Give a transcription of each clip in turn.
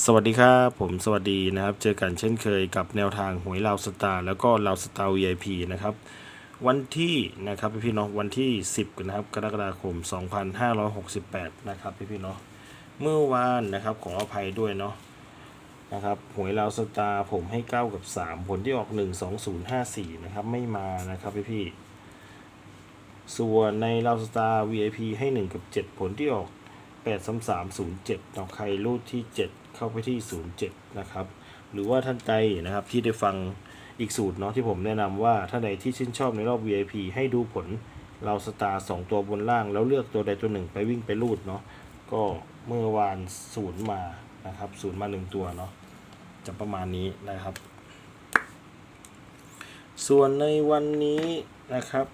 สวัสดีครับ ผมสวัสดีนะครับ เจอกันเช่นเคยกับแนวทางหวยลาวสตาร์แล้วก็ลาวสตาร์ VIP นะครับวันที่นะครับพี่พี่เนาะวันที่ 10นะครับกรกฎาคม 2568 นะครับพี่พี่เนาะเมื่อวานนะครับขออภัยด้วยเนาะนะครับหวยลาวสตาร์ผมให้ 9 กับ 3 ผลที่ออก 12054 นะครับ ไม่มานะครับพี่พี่ส่วนในลาวสตาร์ VIP ให้ 1 กับ 7 ผลที่ออก 8 3 3 0 7เอาใครรูดที่ 7 เข้าไปที่ 07 นะครับ หรือว่าท่านใดนะครับที่ได้ฟังอีกสูตรเนาะที่ผมแนะนำว่าท่านใดที่ชื่นชอบในรอบ VIP ให้ดูผลเราสตาร์สองตัวบนล่าง แล้วเลือกตัวใดตัวหนึ่งไปวิ่งไปรูดเนาะก็เมื่อวานศูนย์มานะครับศูนย์มาหนึ่งตัวเนาะจะประมาณนี้นะครับ ส่วนในวันนี้นะครับ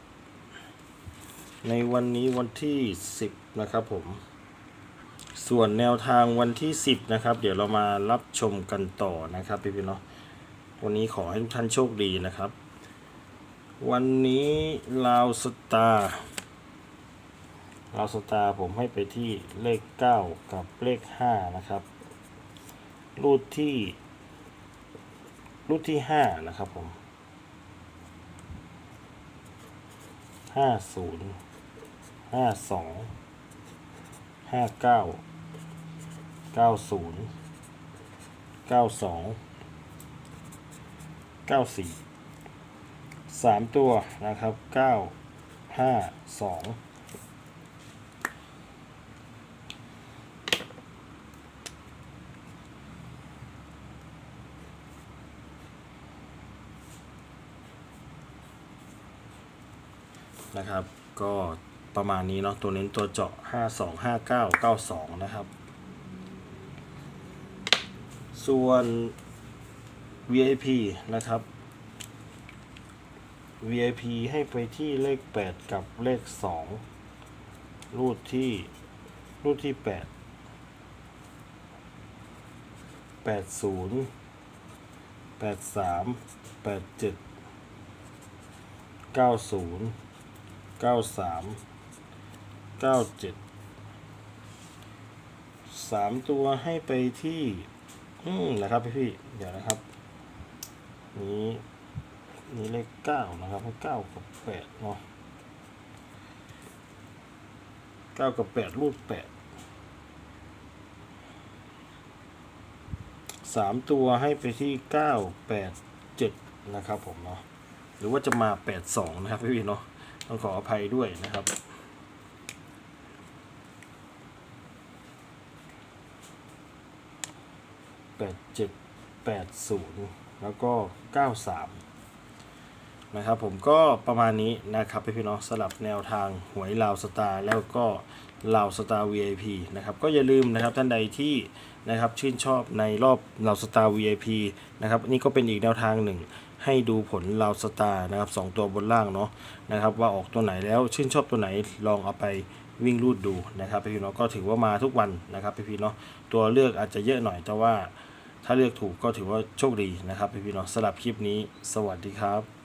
ในวันนี้วันที่ 10 นะครับผม ส่วนแนวทางวันที่ 10 นะครับ เดี๋ยวเรามารับชมกันต่อนะครับพี่พี่เนาะวันนี้ขอให้ทุกท่านโชคดีนะครับ วันนี้ลาวสตาร์ลาวสตาร์ผมให้ไปที่เลข 9 กับเลข 5 นะครับ รูดที่ รูดที่ 5 นะครับผม 50 52ห้า เก้าศูนย์เก้าสองเก้าสี่สามตัวนะครับเก้าห้าสองนะครับ ก็ประมาณนี้เนาะตัวเน้นตัวเจาะ 5 2 5 9 9 2 นะครับ ส่วน VIP นะครับ VIP ให้ไปที่เลข 8 กับเลข 2 รูดที่รูดที่ 8 80 83 87 90 93เก้าเจ็ดสามตัวให้ไปที่ อืมนะครับพี่พี่เดี๋ยวนะครับ นี้นี้เลขเก้านะครับเก้ากับแปดเนาะเก้ากับแปดรูดแปดสามตัวให้ไปที่เก้าแปดเจ็ดนะครับผมเนาะหรือว่าจะมาแปดสองนะครับพี่พี่เนาะต้องขออภัยด้วยนะครับ แปดเจ็ดแปดศูนย์แล้วก็เก้าสามนะครับผมก็ประมาณนี้นะครับพี่พี่น้องสลับแนวทางหวยลาวสตาร์แล้วก็ลาวสตาร์ VIP นะครับก็อย่าลืมนะครับท่านใดที่นะครับชื่นชอบในรอบลาวสตาร์ VIP นะครับนี่ก็เป็นอีกแนวทางหนึ่งให้ดูผลลาวสตาร์นะครับสองตัวบนล่างเนาะนะครับว่าออกตัวไหนแล้วชื่นชอบตัวไหนลองเอาไปวิ่งรูดดูนะครับพี่พี่เนาะก็ถือว่ามาทุกวันนะครับพี่พี่เนาะตัวเลือกอาจจะเยอะหน่อยแต่ว่า ถ้าเลือกถูกก็ถือว่าโชคดีนะครับพี่พี่เนาะสำหรับคลิปนี้ สวัสดีครับ